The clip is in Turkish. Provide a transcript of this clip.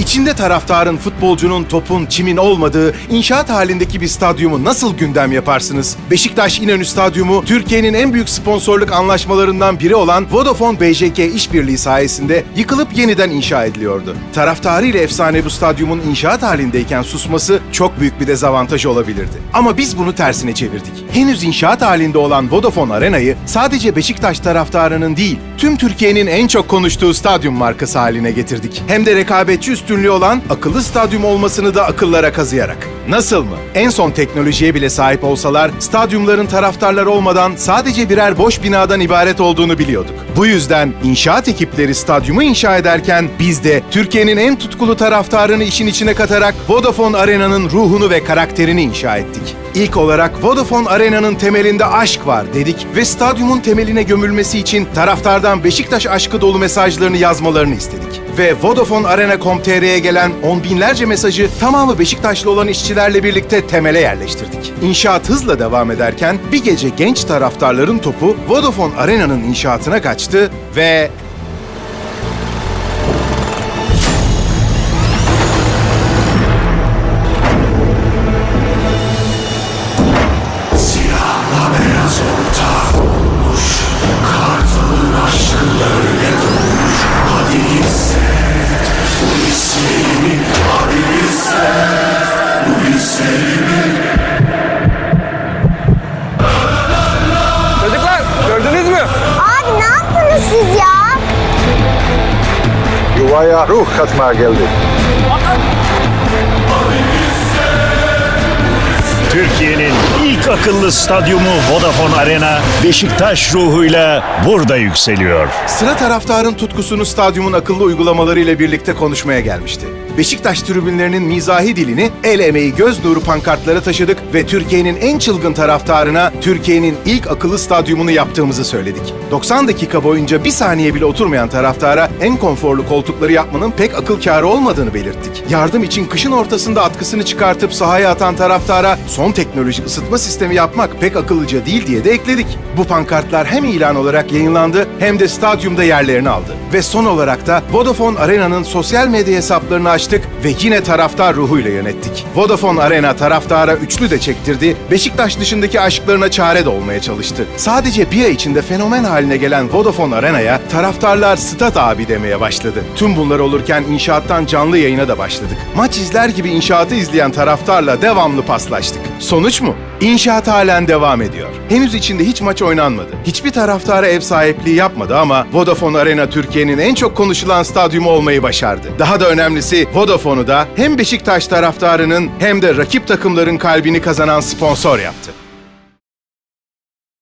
İçinde taraftarın, futbolcunun, topun, çimin olmadığı inşaat halindeki bir stadyumu nasıl gündem yaparsınız? Beşiktaş İnönü Stadyumu, Türkiye'nin en büyük sponsorluk anlaşmalarından biri olan Vodafone BJK işbirliği sayesinde yıkılıp yeniden inşa ediliyordu. Taraftarı ile efsane bu stadyumun inşaat halindeyken susması çok büyük bir dezavantaj olabilirdi. Ama biz bunu tersine çevirdik. Henüz inşaat halinde olan Vodafone Arena'yı sadece Beşiktaş taraftarının değil, tüm Türkiye'nin en çok konuştuğu stadyum markası haline getirdik. Hem de rekabetçi üstünlüğü olan akıllı stadyum olmasını da akıllara kazıyarak. Nasıl mı? En son teknolojiye bile sahip olsalar, stadyumların taraftarlar olmadan sadece birer boş binadan ibaret olduğunu biliyorduk. Bu yüzden inşaat ekipleri stadyumu inşa ederken biz de Türkiye'nin en tutkulu taraftarını işin içine katarak Vodafone Arena'nın ruhunu ve karakterini inşa ettik. İlk olarak Vodafone Arena'nın temelinde aşk var dedik ve stadyumun temeline gömülmesi için taraftardan Beşiktaş aşkı dolu mesajlarını yazmalarını istedik. Ve Vodafone Arena.com.tr'ye gelen on binlerce mesajı tamamı Beşiktaşlı olan işçilerle birlikte temele yerleştirdik. İnşaat hızla devam ederken bir gece genç taraftarların topu Vodafone Arena'nın inşaatına kaçtı ve Yuvaya ruh katmaya geldik. Türkiye'nin ilk akıllı stadyumu Vodafone Arena Beşiktaş ruhuyla burada yükseliyor. Sıra taraftarın tutkusunu stadyumun akıllı uygulamaları ile birlikte konuşmaya gelmişti. Beşiktaş tribünlerinin mizahi dilini el emeği göz nuru pankartlara taşıdık ve Türkiye'nin en çılgın taraftarına Türkiye'nin ilk akıllı stadyumunu yaptığımızı söyledik. 90 dakika boyunca bir saniye bile oturmayan taraftara en konforlu koltukları yapmanın pek akıl kârı olmadığını belirttik. Yardım için kışın ortasında atkısını çıkartıp sahaya atan taraftara son teknoloji ısıtma sistemi yapmak pek akıllıca değil diye de ekledik. Bu pankartlar hem ilan olarak yayınlandı hem de stadyumda yerlerini aldı. Ve son olarak da Vodafone Arena'nın sosyal medya hesaplarını açtık ve yine taraftar ruhuyla yönettik. Vodafone Arena taraftara üçlü de çektirdi, Beşiktaş dışındaki aşklarına çare de olmaya çalıştı. Sadece bir ay içinde fenomen haline gelen Vodafone Arena'ya taraftarlar stat abi demeye başladı. Tüm bunlar olurken inşaattan canlı yayına da başladık. Maç izler gibi inşaatı izleyen taraftarla devamlı paslaştık. Sonuç mu? İnşaat halen devam ediyor. Henüz içinde hiç maç oynanmadı. Hiçbir taraftara ev sahipliği yapmadı ama Vodafone Arena Türkiye'nin en çok konuşulan stadyumu olmayı başardı. Daha da önemlisi Vodafone'u da hem Beşiktaş taraftarının hem de rakip takımların kalbini kazanan sponsor yaptı.